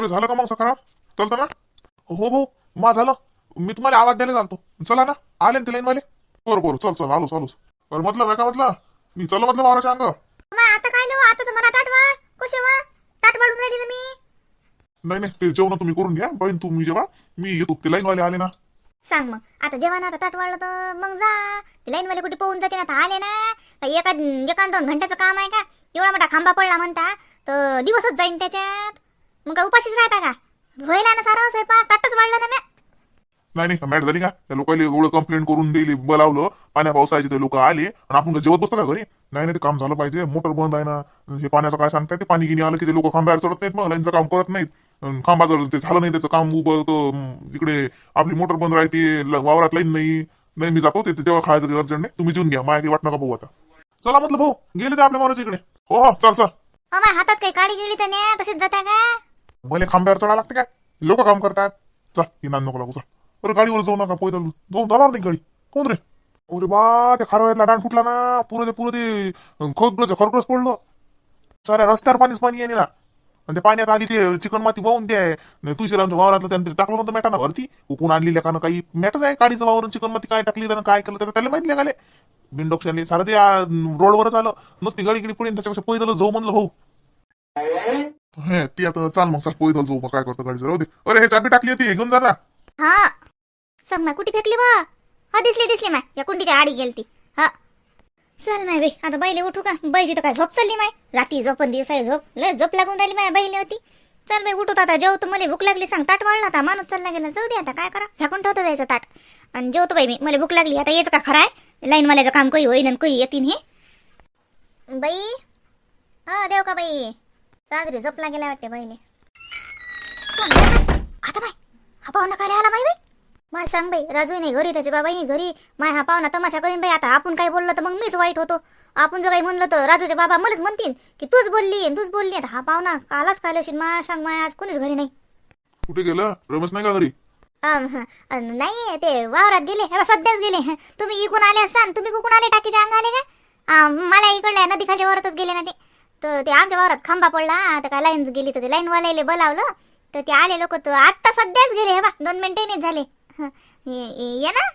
तर झालं का मग सकाळ चलतं ना? हो भाऊ मा झालं. मी तुम्हाला आवाज द्यायला चालतो. चला ना आले ना ते लाईनवाले? बरं बरं चल चल आलोच आलोच बरं म्हटलं काय का म्हटलं मी चल म्हटलं वावराच्या अंग. आता काय लो? आता राहिली ना मी. नाही नाही ते जेवण तुम्ही करून घ्या. बहीण तुम्ही जेव्हा मी येतो. ते लाईनवाले आले ना. सांग मग. आता जेवण आता ताट वाढलं तर मग जा. ते लाईनवाले कुठे पोहून जाते ना आता? आले ना. का एका एका दोन घंट्याचं काम आहे का? एवढा मोठा खांबा पडला म्हणता. तर दिवसच जाईन त्याच्यात. मग उपाशीच राहता का? व्हायला ना सारा स्वयंपाक ताटच वाढलं ना म्या. नाही नाही मॅट झाली का? त्या लोकांनी एवढं कंप्लेंट करून दिली बोलावलं पाण्या पावसाचे ते लोक आले आणि आपण काय जेवत बसतो का घरी? नाही नाही ते काम झालं पाहिजे मोटर बंद आहे ना. हे पाण्याचं काय सांगताय? ते पाणी गिनी आलं की ते लोक खांब्यावर चढत नाहीत मग लाईनचं काम करत नाहीत. अन खांबा जर ते झालं नाही त्याचं काम उभं तर अं, इकडे आपली मोटर बंद राहते ल- वावरात लाईन नाही नाही मी जातो ते ते तेव्हा खायचं अर्जंट नाही. तुम्ही जेवून घ्या माहिती वाट नका भाऊ आता? चला म्हटलं भाऊ गेले ते आपल्या माराच्या इकडे. हो हो चल चल. अ माझ्या हातात काही काळी गिळी तर नाही तसेच जाता का? मला खांब्यावर चढा लागते काय? लोक काम करतात. चल इनान नान नको लागू चल अरे गाडीवर जाऊ नका पैदल. जाऊन जाणार नाही गाडी. कोण रे? अरे बा त्या खारवायतला डाण फुटला ना. पुरं ते पुरं ते खरगच खरगच पडलं. साऱ्या रस्त्यावर पाणीच पाणी आहे ना आणि ते पाण्यात आली ते चिकन माती वाहून ते तुळशीला वावरातलं त्यांनी टाकलं नव्हतं मॅटाना भरती उकून आणलेल्या का काही मॅटच आहे? काडीचं वावरून चिकन माती काय टाकली त्यानं काय केलं त्याला त्याला माहिती लागले बिंडोक्षाने सारं ते रोडवरच आलं. नसती गाडी गिडी पुढे त्याच्यापेक्षा पैदल जाऊ म्हणलं भाऊ. हे ती आता चाल मग चाल पैदल जाऊ काय करतो गाडी राहू दे. अरे हे चाबी टाकली होती घेऊन जा ना हा. सांग माय कुठे फेकली बा? हा दिसली दिसली माय. या कुंडीच्या आडी गेलती. हा. चल माय बाई आता बैले उठू का? बाईची तर काय झोप चालली माय? रात्री झोपन दिवस आहे झोप. लय झोप लागून राहिली माय बाईले होती. चल बाई उठू आता. जेवतो मला भूक लागली सांग. ताट वाढला आता माणूस चालला गेला. जाऊ दे आता काय करा? झाकून ठेवतो जायचं ताट. आणि जेवतो बाई मी. मला भूक लागली. आता येच का खरं आहे? लाईन मालाचं काम काही होईन आणि काही येतीन हे. बाई. हा देव का बाई? साजरी झोपला गेला वाटते गेला? आता बाई हा पाहुणा काय आला बाई बाई? मला सांग बाई राजू नाही घरी त्याचे बाबाही घरी माय हा पाहुणा तमाशा करीन बाई. आता आपण काही बोललं तर मग मीच वाईट होतो. आपण जर काही म्हणलं तर राजूचे बाबा मलाच म्हणतील की तूच बोलली आणि तूच बोलली. आता हा पाहुणा कालाच काल असेल मा सांग माय आज कोणीच घरी नाही. कुठे गेलं? रमेश नाही का घरी? हं, अं, नाही ते वावरात गेले. हे बघ, सध्याच गेले. तुम्ही इकून आले असतान तुम्ही कुकून आले? टाकीच्या अंग आले का मला इकडल्या नदीखालच्या वावरातच गेले ना ते. तर ते आमच्या वावरात खांबा पडला. आता काय लाईन गेली तर ते लाईन वाल्याला बोलावलं. तर ते आले लोक तर आत्ता सध्याच गेले. हे बा दोन मिनिटं नाही झाले. ये ना.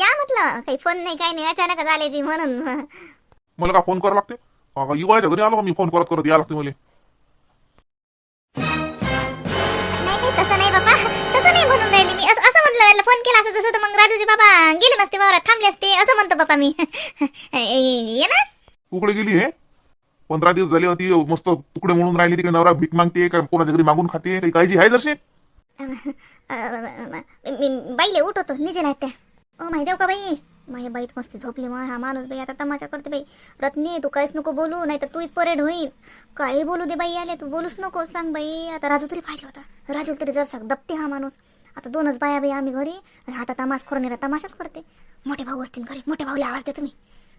या म्हटलं. काही फोन नाही काही नाही. अचानकच आले जी म्हणून. मला का फोन करावा लागते? युवाच्या घरी आलो का? मी फोन करत करत या लागते मला. नाही तसं नाही बाबा तसं नाही म्हणून राहिली मी. असं असं म्हटलं फोन केला असं जसं तर मग राजूचे बाबा गेले नसते वावरात थांबले असते. असं म्हणतो बाबा मी. ये ना. कुकडे गेली हे. पंधरा दिवस झाले होती मस्त तुकडे म्हणून राहिली तिकडे नवरा भीक मागते का कोणाच्या घरी मागून खाते काही काळजी आहे जरशी? बाईले उठवतो निजेला त्या ओ माहिती का बाई माझ्या बाईत मस्त झोपली मग हा माणूस बाई आता तमाशा करते बाई. रत्नी तू काहीच नको बोलू नाही तर तूच परेड होईल काही बोलू दे बाई आले तू बोलूच नको सांग बाई आता राजू तरी पाहिजे होता. राजू तरी जर सांग दपते हा माणूस. आता दोनच बाया बाई आम्ही घरी आणि आता तमाश खोरनेरा तमाशाच करते. मोठे भाऊ असतील घरी मोठे भाऊला आवाज दे तुम्ही.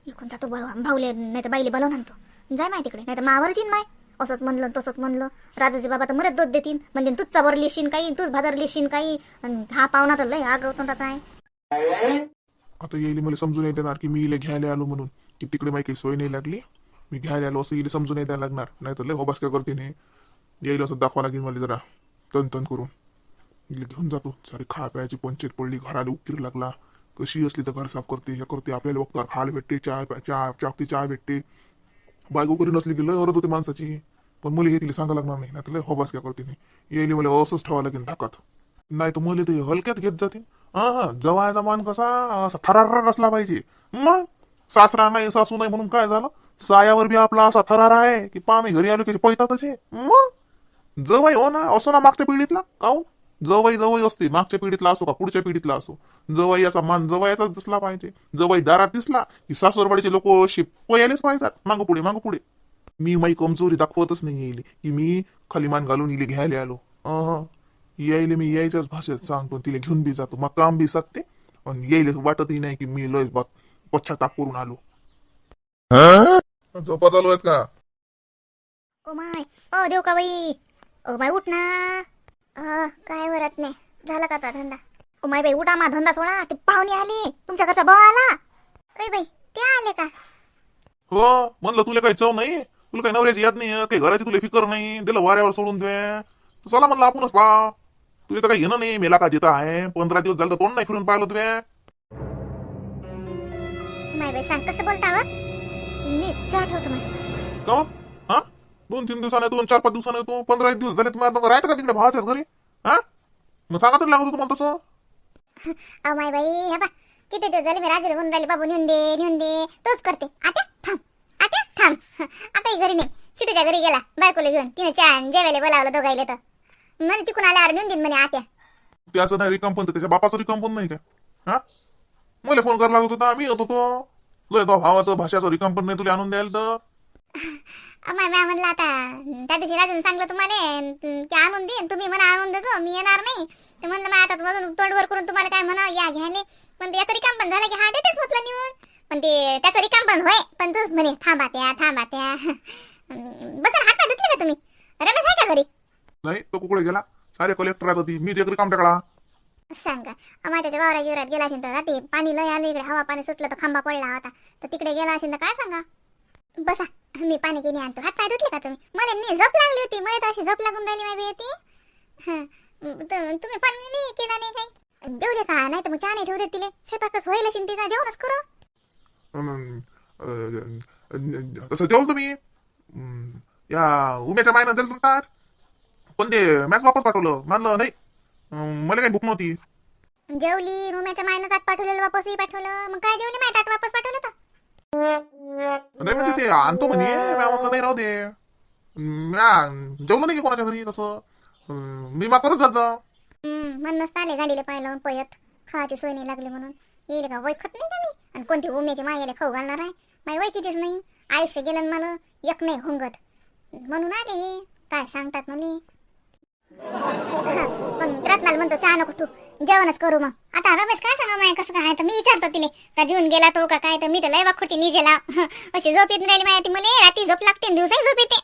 इकून जातो भाऊ- भाऊले नाही तर बाईले बोलावून आणतो. जाय माय तिकडे नाही तर मावर जीन माय. असंच म्हणलं तसंच म्हणलं. राजूचे बाबा तर मरत दोध देतील म्हणजे तूच चावर लिशीन काही तूच भादर लिशीन काही. आणि हा पाहुणा तर लय आगवतोंडाचा आहे. आता येईल मला समजून येते ना की मी इले घ्यायला आलो म्हणून. की तिकडे माहिती काही सोय नाही लागली. मी घ्यायला आलो असं इले समजून येते लागणार. नाही तर लय होबास काय करते नाही येईल असं दाखवा लागेल मला जरा. तन तन करून. इले घेऊन जातो. सारी खा प्यायची पंचायत पडली घराला उकीर लागला. कशी असली तर घर साफ करते हे करते आपल्याला बघतो खायला भेटते चाय चहा चाकती चहा भेटते. बायको करी नसली की लय ओरत होती माणसाची. पण मुली हे तिला सांगा लागणार नाही नाही तर लय होबास काय करते नाही येईल मला असंच ठेवा लागेल धाकात नाही तर मुली ते हलक्यात घेत जाते हा हा जवायचा मान कसा असा थरार असला पाहिजे. मग? सासरा नाही सासू नाही म्हणून काय झालं? सायावर बी आपला असा थरार आहे की पामी घरी आलो की पैतातच आहे मग? जवाय हो ना असो ना मागच्या पिढीतला काऊन? जवाई जवळ असते. मागच्या पिढीतला असो का पुढच्या पिढीतला असो. जवाई याचा मान जवायाचाच दिसला पाहिजे. जवाई दारात दिसला की सासरवाडीचे लोक असे पयालेच पाहिजेत मागं पुढे मागं पुढे. मी माझी कमजोरी दाखवतच नाही येईल. की मी खाली मान घालून इले घ्यायला आलो. अहं. यायले मी यायच्याच भाषेत सांगतो तिला घेऊन बी जातो. मग काम बी साधते आणि यायला वाटतही नाही की मी लय बात पश्चाताप करून आलो. झोपा चालू आहेत का? Oh my. ओ देव का बाई ओ माय उठ ना. काय वरत नाही. झाला का आता धंदा? ओ माय बाई उठा मा धंदा सोडा. ते पाहुणे आले. तुमच्या घरचा भाऊ आला. अय बाई ते आले का? हो म्हणलं तुला काही चव नाही. तुला काही नवऱ्याची याद नाही काही घराची तुला फिकर नाही. दिलं वाऱ्यावर सोडून दे. तर चला म्हणलं आपणच पा. तुला तर काही घेणं नाही. मेला का जिथं आहे. पंधरा दिवस झालं तर तोंड नाही फिरून पाहिलं तुला माय बाई सांग कसं बोलता व मी चहा ठेवतो माय. का? हा? दोन तीन दिवसाने दोन चार पाच दिवसाने येतो पंधरा एक दिवस झाले तुम्ही आता राहतं का तिकडे? भावाच्याच घरी? हा? मग सांगा तरी लागत तुम्हाला तसं. अहो माय बाई हे बा किती दिवस झाले मी राजाला म्हणून राहिले बाबू नेऊन दे नेऊन दे तोच करते. आता थांब आता थांब. आता घरी नाही शिटूच्या घरी गेला बायकोला घेऊन तिने चहा जेवायला बोलावलं दोघायला तर. म्हणे तिकून आल्यावर नेऊन देईन म्हणे आत्या. त्याचं नाही रिकाम पण त्याच्या बापाचं रिकाम पण नाही का? हा? मला फोन करायला लागत होता मी येत होतो. लय तो भावाचं भाषाचं रिकाम पण नाही तुला आणून द्यायला तर. अमाय मॅ म्हणलं आता त्या दिवशी राजून सांगलं तुम्हाला ते आणून देईन तुम्ही म्हणा आणून देतो मी येणार नाही. तर म्हणलं मग आता मधून तोंडवर करून तुम्हाला काय म्हणावं? या घ्यायले. पण याचं रिकाम पण झालं की हा देतेच म्हटलं निवून पण ते त्याचं रिकाम पण होय. पण तूच म्हणे थांबा त्या थांबा त्या. बसा हात पाय धुतले का तुम्ही? रमेश आहे का घरी? नाही तो कुकडे गेला. सारे कलेक्टर राहत होती मी ते रिकाम टाकला. सांगा. अमाय त्याच्या वावरा गिवरात गेला असेल तर रात्री पाणी लय आलं इकडे हवा पाणी सुटलं तर खांबा पडला होता. तर तिकडे गेला असेल तर काय सांगा? बसा. मी पाणी गिनी आणतो. हात पाय धुतले का तुम्ही? मला नाही झोप लागली होती. मला तर अशी झोप लागून राहिली माहिती होती हं. तुम्ही पाणी नाही केला नाही काही? जेवले का? नाही तर मग चहा नाही ठेवू देत तिले. स्वयंपाकच होईल असेल तिचा. जेवणच करू. तसं जेवलो मी अं, या उम्याच्या मायनं दिलं ताट पण ते मॅच वापस पाठवलं? मानलं नाही? मला काही भूक नव्हती. जेवली रुम्याच्या मायनं ताट पाठवलेलं वापसही पाठवलं. मग काय जेवली? माय ताट वापस पाठवलं तर? नाही म्हणजे ते आणतो म्हणे म्या म्हणलं नाही राहू दे म्या जेवलो नाही की कोणाच्या घरी तसं मी मात्रच जात जा म्हणूनच आले गाडीला पाहिलं पयत खावाची सोय नाही लागली म्हणून येईल का वैखत नाही का मी आणि कोणती उमेची मायाला खाऊ घालणार आहे माई वैकीचीच नाही आयुष्य गेलं मला एक नाही हुंगत म्हणून आले काय सांगतात म्हणे पण रत्नाला म्हणतो चहा नको तू जेवणच करू मग. आता रमेश काय सांगा माया कसं काय? तर मी विचारतो तिले का जीवन गेला तो का काय? तर मी तर लय वाखोडची निजेला अशी झोप येत राहिली माया ती मला रात्री झोप लागते दिवसाही झोप येते.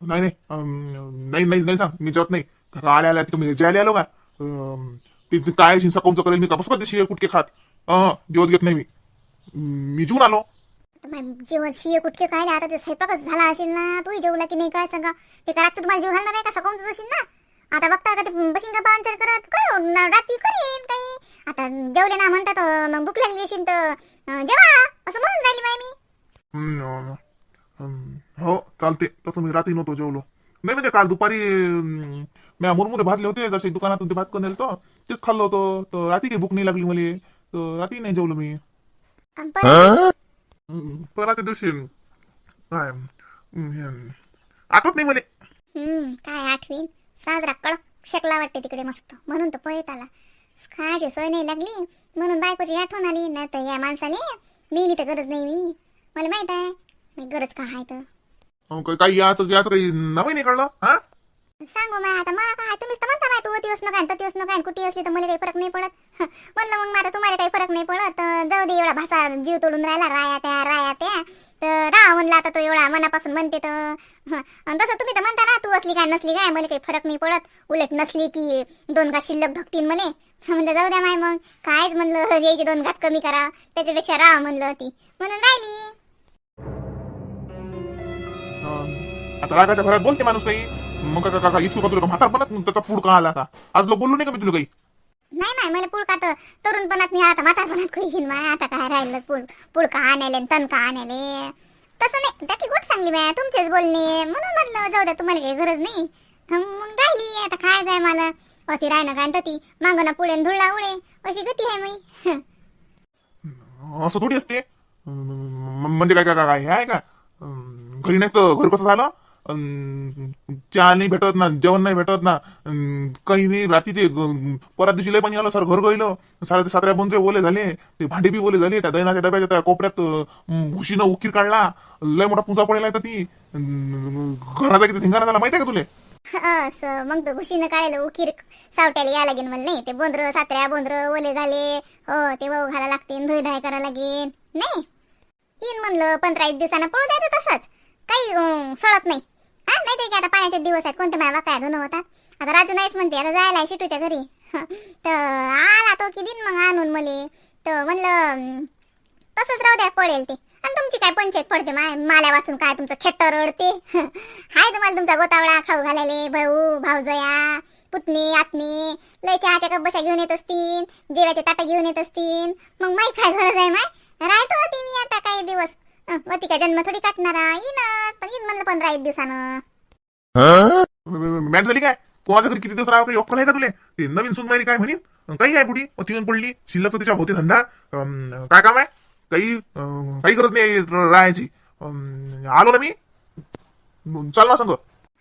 नाही नाही अं, नाही नाही नाही सांग मी जेवत नाही. का आल्या आल्या तुम्ही जायला आलो का? अं, ते ते काय हिंसा कोणचं करेल? मी तपास कधी शिळे कुटके खात. अं, जेवत घेत नाही मी. मी जून आलो. जेवण शिये कुठके काय आता ते स्वयंपाकच झाला असेल ना तूही जेवला की नाही काय सांगा? ते का रात्री तुम्हाला जेव घालणार आहे का? सकाळचं असेल ना? आता बघता का ते बशीन का पांचर करत? करू न- रात्री करीन काही. आता जेवले ना म्हणतात मग भूक लागली असेल तर जेवा असं म्हणून राहिली माय मी. हो चालते. तसं मी रात्री नव्हतो जेवलो. नाही म्हणजे काल दुपारी म्या मुरमुरे भाजले होते जसे दुकानातून ते भात करून नेलं तेच खाल्लं होतं. तर रात्री काही भूक नाही लागली मला. तर रात्री नाही जेवलो मी. दिवशी काय? हे, आठवत नाही मला. हम्म, काय आठवीन? साजरा कडक शकला वाटते तिकडे मस्त. म्हणून तर पळत आला. खायची सोय नाही लागली. म्हणून बायकोची आठवण आली. नाही तर या माणसाले मी तर गरज नाही मी. मला माहीत आहे. मी गरज का आहे तर? अं, काही- काही याचं याचं काही नवीन नाही कळलं हा? सांगू मग आता मग काय तुम्हीच तर म्हणता बाय तू ती असणं काय ती असणं काय कुठे असली तर मला काही फरक नाही पडत. म्हणलं मग मला तुम्हाला काही फरक नाही पडत. जाऊ दे एवढा भासा जीव तोडून राहिला राया त्या राया त्या. तर राहा म्हणला आता तो एवढा मनापासून म्हणते तर तसं तुम्ही तर म्हणता ना तू असली काय नसली काय मला काही फरक नाही पडत. उलट नसली की दोन घास शिल्लक धकतील मले. म्हणलं जाऊ द्या माय मग. कायच म्हणलं यायचे दोन घास कमी करा. त्याच्यापेक्षा राहा म्हणलं ती म्हणून राहिली. आता रागाच्या भरात बोलते माणूस काही. मग का तुला म्हातार पण त्याचा पूड का आला का आज लोक बोललो नाही का मी तुला काही? नाही नाही मला पुळका तर तरुणपणात मी आता म्हातारपणात खुशीन माय. आता काय राहिलं पुळ पुळका आणायले तनका तणका आणायले. तसं नाही त्याची गोट सांगली बाय तुमचेच बोलणे. म्हणून म्हटलं जाऊ द्या तुम्हाला काही गरज नाही. मग राहिली आता काय जाय मला? अति ना काय ती मागणं पुढे धुळला धुळा उडे. अशी गती आहे मी. असं थोडी असते. म्हणजे काय काय काय हे आहे का? घरी नाही तर घर कसं झालं? चहा नाही भेटत ना जेवण नाही भेटत ना काही नाही रात्री ते परत दिवशी लय पाणी आलं सर घर गेलो सारे ते सातऱ्या बोंद्रे ओले झाले ते भांडे बी ओले झाले त्या दैनाच्या डब्याच्या त्या कोपऱ्यात भुशीनं उकीर काढला लय मोठा पुंजा पडेला आहे ती. घराचा किती धिंगाणा झाला माहिती आहे का तुले? मग तो घुशीनं काढायला उकीर सावट्याला या लागेल मला नाही ते बोंद्र सात्र्या बोंद्र ओले झाले. हो ते वाहू घाला लागते धुई धाय करा लागेल नाही. येईन म्हणलं पंधरा एक दिवसानं पळू द्यायचं तसंच. काही सळत नाही. हा नाही की आता पाण्याचे दिवस आहेत कोणते माझ्या काय धुणं होतात. आता राजू नाहीच म्हणते आता जायला आहे शिटूच्या घरी. तर आला तो की दिन मग आणून मले. तर म्हणलं तसंच राहू द्या पडेल ते. आणि तुमची काय पंचायत पडते माय? माल्या वाचून काय तुमचं खेट्टर रडते? हाय तुम्हाला तुमचा गोतावळा खाऊ घालायले भाऊ भाऊजया पुतणी आत्मी लय चहाच्या कप बशा घेऊन येत असतील जेवायचे ताटं घेऊन येत असतील मग माई काय गरज आहे माय? राहतो होती मी आता काही दिवस. वती काय जन्म थोडी काटणारा पण येईन म्हणलं पंधरा एक दिवसानं. मॅट झाली काय? कोणाच्या घरी किती दिवस राहावं? काही अक्कल आहे का तुले? ते नवीन सुनबाई काय म्हणीन? काही आहे बुडी? तिथून पडली. शिल्लक तिच्या होते धंदा. अं, काय काम आहे? काही अं, काही गरज नाही र- राहायची. अं, आलो ना मी. चाल ना संग.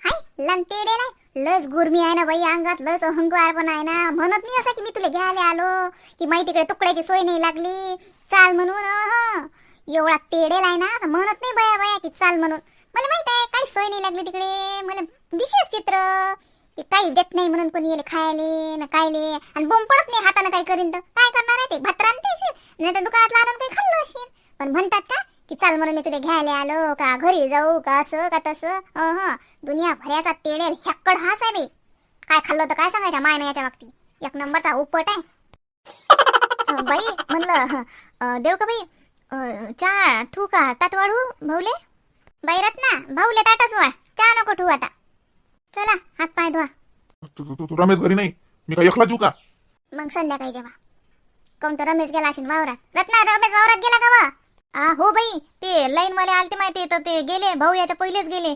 हाय लंतेडे नाही. लस गुरमी आहे ना बाई अंगात लस अहंकार पण आहे ना. म्हणत नाही असं की मी तुला घ्यायला आलो की माहिती तिकडे तुकड्याची सोय नाही लागली. चाल म्हणून अहं. एवढा तेडेल आहे ना असं म्हणत नाही बया बया की चाल म्हणून. मला माहीत आहे काही सोय नाही लागली तिकडे. मला दिसेस चित्र. ते काही देत नाही म्हणून कोणी येले खायले ना कायले आणि बोंब पडत नाही हातानं काही करीन तर. काय करणार आहे ते? भात रांधते नाही तर दुकानात आणून काही खाल्लं असेल. पण म्हणतात का की चाल म्हणून मी तुला घ्यायला आलो का घरी जाऊ का असं का तसं? अहं. दुनिया भऱ्याचा तेडेल ह्याकड हा साहेब काय खाल्लं तर काय सांगायच्या मायना याच्या बाबतीत? एक नंबरचा उपट आहे. बाई म्हणलं देव का बाई? चहा ठू का ताट वाढू भाऊले बाई रत्ना भाऊले ताटच वाढ चहा नको ठू आता. चला हात पाय धुवा. तू तू- तू रमेश घरी नाही. मी काय एकला जीव का? मग संध्याकाळी जेव्हा कोण तर रमेश गेला असेल वावरात. रत्ना रमेश वावरात गेला का वा? आ हो बाई ते लाईन वाले आलते माहिती तर ते गेले. भाऊ याच्या पहिलेच गेले.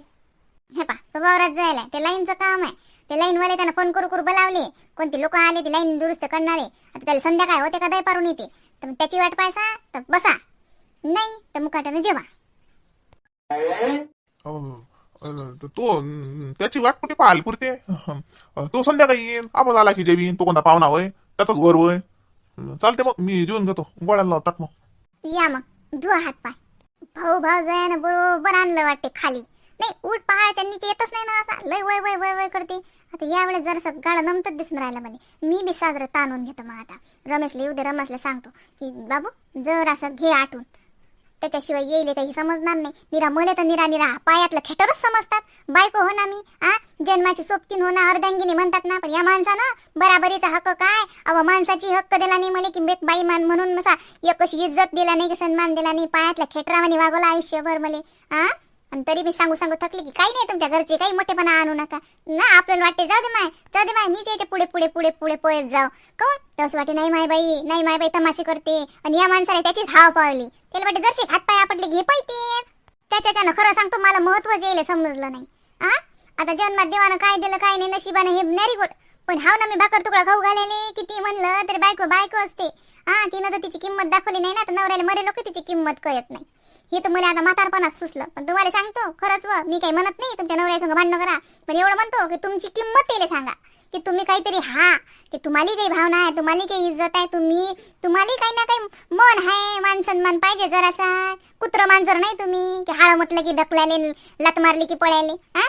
हे पा तो वावरात जायला. ते लाईनचं काम आहे. ते लाईन वाले त्यांना फोन करू करू बोलावले. कोणते लोक आले ते लाईन दुरुस्त करणारे. आता त्याला संध्याकाळ होते का पारून येते. तर मग त्याची वाट पाहायचा तर बसा. नाही तर मुकाट्यानं जेवा. अं, अं, तो अं, त्याची वाट कुठे पाहाल पुरते? अं, तो संध्याकाळी येईन आपण आला की जेवीन तो कोणता पाहुणा होय त्याचाच वर होय. अं, चालते मग मी जेवून घेतो गोळ्याला लावतात मग. या मग धुवा हात पाय. भाऊ भाऊ जयानं बरोबर आणलं वाटते खाली. नाही उठ पहाडच्या नीचे येतच नाही ना असा लय वय वय वय वय करते. आता यावेळेस जरासं गाडा नमतच दिसून राहिला मला. मी बी साजरं ताणून घेतो मग आता. रमेशला दे रमेशला सांगतो. की बाबू जरासं घे आटून त्याच्याशिवाय येईल काही समजणार नाही. निरा मले तर निरा निरा पायातलं खेटरच समजतात. बायको हो ना मी आ? जन्माची सोबतीन हो ना अर्धांगिनी म्हणतात ना पण या माणसानं बराबरीचा हक्क काय? अव माणसाची हक्क दिला नाही मला की बेत बाई मान म्हणून मसा एक कशी इज्जत दिला नाही की सन्मान दिला नाही पायातल्या खेटरावानी वागवला आयुष्यभर मले आ? आणि तरी मी सांगू सांगू थकली की काही नाही तुमच्या घरचे काही मोठेपणा आणू नका. ना आपल्याला वाटते जाऊ दे माय जाऊ दे माय मीच याच्यापुढे पुढे पुढे पुढे पोयत जाऊ. काऊन? तसं वाटे नाही माय बाई नाही माय बाई तमाशे करते. आणि या माणसाला त्याचीच हाव पाळली. त्याला वाटे जरशी हात पाय आपटले घे पाहिजेच त्याच्याच्यानं खरं सांगतो मला महत्वच येईल समजलं नाही. आ? आता जन्मात देवानं काय दिलं काय नाही नशिबानं हे व्हेरी गोट पण हाव ना मी भाकर तुकडा खाऊ घालेले किती म्हणलं तरी बायको बायको असते. हा तिनं जर तिची किंमत दाखवली नाही ना तर नवऱ्याला मरे लोक तिची किंमत कळत नाही. हे तर मला आता म्हातारपणात सुचलं. पण तुम्हाला सांगतो खरंच व मी काही म्हणत नाही तुमच्या नवऱ्यासंग भांडणं करा. पण एवढं म्हणतो की तुमची किंमत त्याला सांगा. की तुम्ही काहीतरी हा की तुम्हाला काही भावना आहे तुम्हाला काही इज्जत आहे तुम्ही तुम्हाला काही ना काही मन आहे मान सन्मान पाहिजे जरासा. कुत्र मांजर नाही तुम्ही की हाळ म्हटलं की ढकलाले लत मारली की पळायले हा?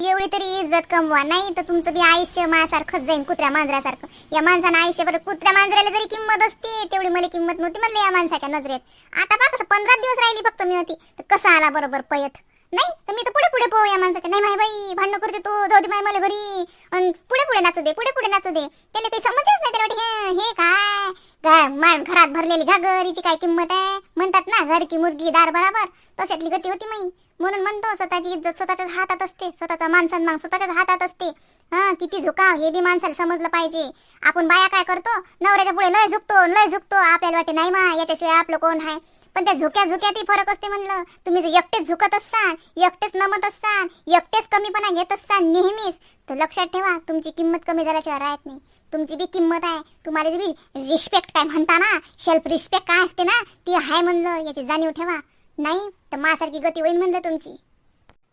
एवढी तरी इज्जत कमवा. नाही तर तुमचं बी आयुष्य माझ्यासारखंच जाईन कुत्र्या मांजरासारखं. या माणसानं आयुष्यभर कुत्र्या मांजराला जरी किंमत असते तेवढी मला किंमत नव्हती म्हणलं या माणसाच्या नजरेत. आता बा कसं पंधरा दिवस राहिली फक्त मी होती तर कसं आला बरोबर पयत नाही तर मी तर पुढे पुढे पोहू या माणसाच्या. नाही माय बाई भांडण करते तू. जाऊ दे माय मला घरी. अन पुढे पुढे नाचू दे पुढे पुढे नाचू दे. त्याला काही समजच नाही त्याला वाटे, हे हे काय? गा- घरात भरलेली घागरीची काय किंमत आहे? म्हणतात ना घर की मुर्गी दार बराबर. तशातली गती होती माई म्हणून म्हणतो स्वतःची इज्जत स्वतःच्याच हातात असते. स्वतःचा मान सन्मान स्वतःच्याच हातात असते. हा किती झुकाव हे बी माणसाला समजलं पाहिजे. आपण बाया काय करतो? नवऱ्याच्या पुढे लय झुकतो लय झुकतो. आपल्याला वाटते नाही मा याच्याशिवाय आपलं कोण आहे पण त्या झुक्या झुक्यातही फरक असते म्हणलं. तुम्ही जर एकटेच झुकत असाल एकटेच नमत असाल एकटेच कमीपणा घेत असाल नेहमीच तर लक्षात ठेवा तुमची किंमत कमी झाल्याशिवाय राहत नाही. तुमची बी किंमत आहे. तुम्हाला जी बी रिस्पेक्ट काय म्हणता ना सेल्फ रिस्पेक्ट काय असते ना ती आहे म्हणलं याची जाणीव ठेवा. नाही तर माझ्यासारखी गती होईल म्हणलं तुमची.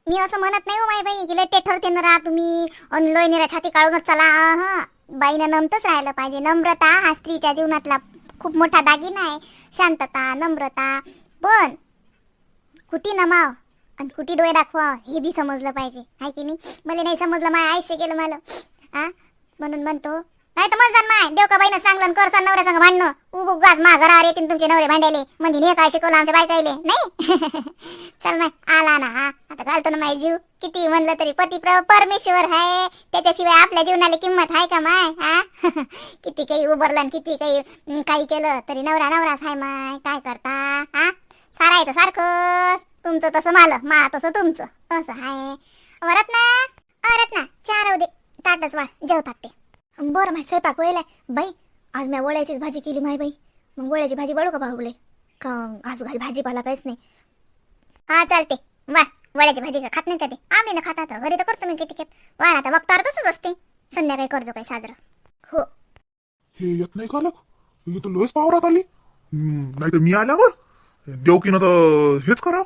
मी असं म्हणत नाही हो माई बाई की लय टेठरते ना राहा तुम्ही अन लय निरा छाती काढूनच चला बाईनं नमतच राहिलं पाहिजे. नम्रता हा स्त्रीच्या जीवनातला खूप मोठा दागिना आहे. शांतता नम्रता. पण कुठी नमाव आणि कुठी डोळे दाखवा हे बी समजलं पाहिजे. आहे की नाही? मला नाही समजलं माय आयुष्य गेलं मला. हा म्हणून म्हणतो नाही तर म्हणसान माय देव का सांगलं कर सा नवऱ्या सांग भांडणं. उग उगाच मा घरावर येतील तुमचे नवरे भांडायले. म्हणजे हे काय शिकवलं आमच्या बायकायले नाही. चल माय आला ना हा. आता घालतो ना माय जीव. किती म्हणलं तरी पती प्र परमेश्वर आहे त्याच्याशिवाय आपल्या जीवनाला किंमत आहे का माय? हा? किती काही उभरलं किती काही काही केलं तरी नवरा नवराच आहे माय. काय करता? हा? सारायचं सारखं तुमचं तसं माल मा तसं तुमचं. असं हाय. रत्ना ना अरत चार दे. ताटच वाढ जेवतात ते. बरं माय स्वयंपाक वेळेला बाई आज मी वड्याचीच भाजी केली माय बाई. मग वड्याची भाजी बळू का भाऊले? का आज घरी भाजीपाला काहीच नाही. हा चालते वा वड्याची भाजी का खात नाही का ते? आम्ही ना खाता आता. घरी तर करतो मी किती खेप वाळा आता बघता तसंच असते. संध्याकाळी करतो काही साजरं. हो. हे येत नाही का लग हे तर लयच पावरात आली. नाही तर मी आल्यावर? देवकीनं तर हेच करा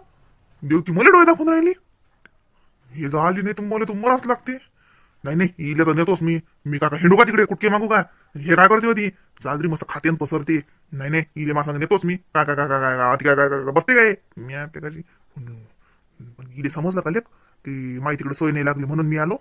देवकी मला डोळे दाखवून राहिली. हे जर आली नाही तर मला तर मराच लागते. नाही नाही इले तर नेतोच मी. मी काका हिंडू का तिकडे? कुटके मागू का? हे काय करते होती जाजरी मस्त खाते पसरते. नाही नाही इले मासांग नेतोस नेतोच मी. काय का काय काय आधी काय काय काय बसते काय? मी प्रकारची पण इले समजलं का लेख? की माई तिकडे सोय नाही लागली म्हणून मी आलो.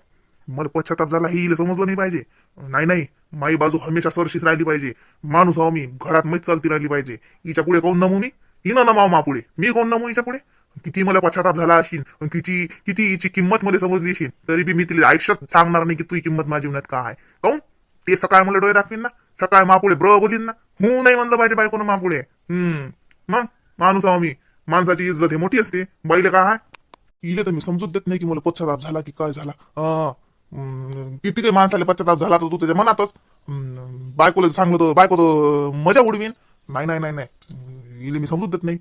मला पश्चाताप झाला हे इले समजलं नाही पाहिजे. नाही नाही माई बाजू हमेशा सरशीच राहिली पाहिजे. माणूस आहो मी घरात मैच चालती राहिली पाहिजे. हिच्या पुढे कोण नमू मी? हिनं नमाव मा पुढे मी कोण नमू हिच्या पुढे? किती मला पश्चाताप झाला असेल किती किती हिची किंमत मला समजली असेल तरी बी मी तिला आयुष्यात सांगणार नाही की तुझी किंमत माझ्या जीवनात काय आहे. काऊन ते सकाळ मला डोळे दाखवीन ना. सकाळ मापुळे ब्र बोलीन ना. हू नाही म्हणलं पाहिजे बायकोनं मापुळे. हम्म. मग? माणूस आहो मी. माणसाची इज्जत हे मोठी असते. बाईला काय आहे? इले तर मी समजूत देत नाही की मला पश्चाताप झाला की काय झाला. अं, किती काही माणसाला पश्चाताप झाला तर तू त्याच्या मनातच बायकोला सांगलो तो बायको तो मजा उडवीन. नाही नाही नाही नाही. इले मी समजूत देत नाही.